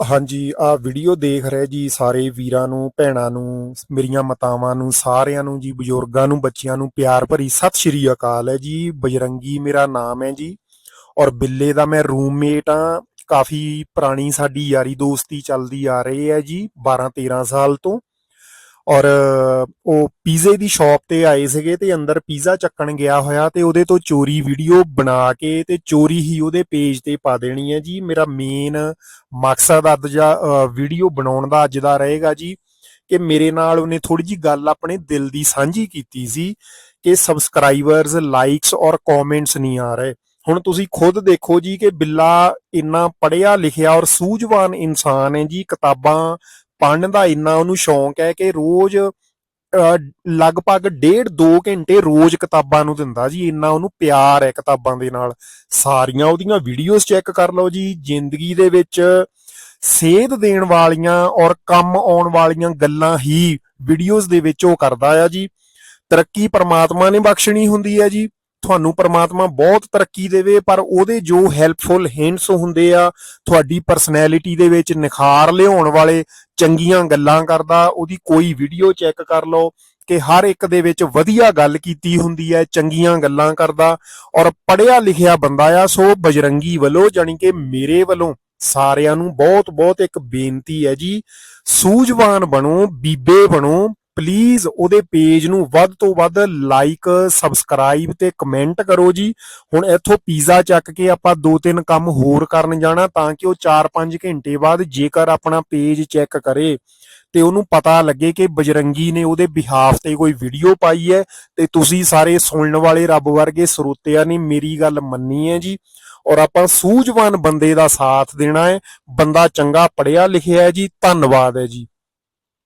ਹਾਂਜੀ ਆ ਵੀਡੀਓ ਦੇਖ ਰਹੇ ਜੀ ਸਾਰੇ ਵੀਰਾਂ ਨੂੰ, ਭੈਣਾਂ ਨੂੰ, ਮੇਰੀਆਂ ਮਾਤਾਵਾਂ ਨੂੰ, ਸਾਰਿਆਂ ਨੂੰ ਜੀ, ਬਜ਼ੁਰਗਾਂ ਨੂੰ, ਬੱਚਿਆਂ ਨੂੰ ਪਿਆਰ ਭਰੀ ਸਤਿ ਸ਼੍ਰੀ ਅਕਾਲ ਹੈ ਜੀ। ਬਜਰੰਗੀ ਮੇਰਾ ਨਾਮ ਹੈ ਜੀ ਔਰ ਬਿੱਲੇ ਦਾ ਮੈਂ ਰੂਮਮੇਟ ਆ ਕਾਫੀ ਪੁਰਾਣੀ ਸਾਡੀ ਯਾਰੀ ਦੋਸਤੀ ਚੱਲਦੀ ਆ ਰਹੀ ਹੈ ਜੀ 12 13 ਸਾਲ ਤੋਂ। ਔਰ ਉਹ ਪੀਜ਼ੇ ਦੀ ਸ਼ਾਪ ਤੇ ਆਏ ਸੀਗੇ ਤੇ ਅੰਦਰ ਪੀਜ਼ਾ ਚੱਕਣ ਗਿਆ ਹੋਇਆ ਤੇ ਉਹਦੇ ਤੋਂ ਚੋਰੀ ਵੀਡੀਓ ਬਣਾ ਕੇ ਤੇ ਚੋਰੀ ਹੀ ਉਹਦੇ ਪੇਜ ਤੇ ਪਾ ਦੇਣੀ ਹੈ ਜੀ। ਮੇਰਾ ਮੇਨ ਮਕਸਦ ਅੱਜ ਦਾ ਵੀਡੀਓ ਬਣਾਉਣ ਦਾ ਅੱਜ ਦਾ ਰਹੇਗਾ ਜੀ ਕਿ ਮੇਰੇ ਨਾਲ ਉਹਨੇ ਥੋੜੀ ਜੀ ਗੱਲ ਆਪਣੇ ਦਿਲ ਦੀ ਸਾਂਝੀ ਕੀਤੀ ਸੀ ਕਿ ਸਬਸਕ੍ਰਾਈਬਰਸ ਲਾਈਕਸ ਔਰ ਕਮੈਂਟਸ ਨਹੀਂ ਆ ਰਹੇ। ਹੁਣ ਤੁਸੀਂ ਖੁਦ ਦੇਖੋ ਜੀ ਕਿ ਬਿੱਲਾ ਇੰਨਾ ਪੜਿਆ ਲਿਖਿਆ ਔਰ ਸੂਝਵਾਨ ਇਨਸਾਨ ਹੈ ਜੀ। ਕਿਤਾਬਾਂ ਪੜ੍ਹਨ ਦਾ ਇੰਨਾ ਉਹਨੂੰ ਸ਼ੌਂਕ ਹੈ ਕਿ ਰੋਜ਼ ਅਹ, ਲਗਭਗ ਡੇਢ 2 ਘੰਟੇ ਰੋਜ਼ ਕਿਤਾਬਾਂ ਨੂੰ ਦਿੰਦਾ ਜੀ ਇੰਨਾ ਉਹਨੂੰ ਪਿਆਰ ਹੈ ਕਿਤਾਬਾਂ ਦੇ ਨਾਲ। ਸਾਰੀਆਂ ਉਹਦੀਆਂ ਵੀਡੀਓਜ਼ ਚੈੱਕ ਕਰ ਲਓ ਜੀ ਜ਼ਿੰਦਗੀ ਦੇ ਵਿੱਚ ਸੇਧ ਦੇਣ ਵਾਲੀਆਂ ਔਰ ਕੰਮ ਆਉਣ ਵਾਲੀਆਂ ਗੱਲਾਂ ਹੀ ਵੀਡੀਓਜ਼ ਦੇ ਵਿੱਚ ਉਹ ਕਰਦਾ ਆ ਜੀ। ਤਰੱਕੀ ਪਰਮਾਤਮਾ ਨੇ ਬਖਸ਼ਣੀ ਹੁੰਦੀ ਹੈ ਜੀ। ਤੁਹਾਨੂੰ ਪਰਮਾਤਮਾ ਬਹੁਤ ਤਰੱਕੀ ਦੇਵੇ, ਪਰ ਉਹਦੇ ਜੋ ਹੈਲਪਫੁਲ ਹਿੰਟਸ ਹੁੰਦੇ ਆ, ਤੁਹਾਡੀ ਪਰਸਨੈਲਿਟੀ ਦੇ ਵਿੱਚ ਨਿਖਾਰ ਲਿਆਉਣ ਵਾਲੇ ਚੰਗੀਆਂ ਗੱਲਾਂ ਕਰਦਾ, ਉਹਦੀ ਕੋਈ ਵੀਡੀਓ ਚੈੱਕ ਕਰ ਲਓ ਕਿ ਹਰ ਇੱਕ ਦੇ ਵਿੱਚ ਵਧੀਆ ਗੱਲ ਕੀਤੀ ਹੁੰਦੀ ਹੈ, ਚੰਗੀਆਂ ਗੱਲਾਂ ਕਰਦਾ ਔਰ ਪੜਿਆ ਲਿਖਿਆ ਬੰਦਾ ਆ, ਸੋ ਬਜਰੰਗੀ ਵੱਲੋਂ ਜਾਣੀ ਕਿ ਮੇਰੇ ਵੱਲੋਂ ਸਾਰਿਆਂ ਨੂੰ ਬਹੁਤ ਬਹੁਤ ਇੱਕ ਬੇਨਤੀ ਹੈ ਜੀ, ਸੂਝਵਾਨ ਬਣੋ, ਬੀਬੇ ਬਣੋ ਪਲੀਜ਼ ਉਹਦੇ ਪੇਜ ਨੂੰ ਵੱਧ ਤੋਂ ਵੱਧ ਲਾਈਕ ਸਬਸਕ੍ਰਾਈਬ ਤੇ ਕਮੈਂਟ ਕਰੋ ਜੀ। ਹੁਣ ਇੱਥੋਂ ਪੀਜ਼ਾ ਚੱਕ ਕੇ ਆਪਾਂ ਦੋ ਤਿੰਨ ਕੰਮ ਹੋਰ ਕਰਨ ਜਾਣਾ ਤਾਂ ਕਿ ਉਹ 4-5 ਘੰਟੇ ਬਾਅਦ ਜੇਕਰ ਆਪਣਾ ਪੇਜ ਚੈੱਕ ਕਰੇ ਤੇ ਉਹਨੂੰ ਪਤਾ ਲੱਗੇ ਕਿ ਬਜਰੰਗੀ ਨੇ ਉਹਦੇ ਬਿਹਾਫ ਤੇ ਕੋਈ ਵੀਡੀਓ ਪਾਈ ਹੈ ਤੇ ਤੁਸੀਂ ਸਾਰੇ ਸੁਣਨ ਵਾਲੇ ਰੱਬ ਵਰਗੇ ਸਰੋਤਿਆਂ ਨੇ ਮੇਰੀ ਗੱਲ ਮੰਨੀ ਹੈ ਜੀ। ਔਰ ਆਪਾਂ ਸੂਝਵਾਨ ਬੰਦੇ ਦਾ ਸਾਥ ਦੇਣਾ ਹੈ, ਬੰਦਾ ਚੰਗਾ ਪੜਿਆ ਲਿਖਿਆ ਹੈ ਜੀ, ਧੰਨਵਾਦ ਹੈ ਜੀ।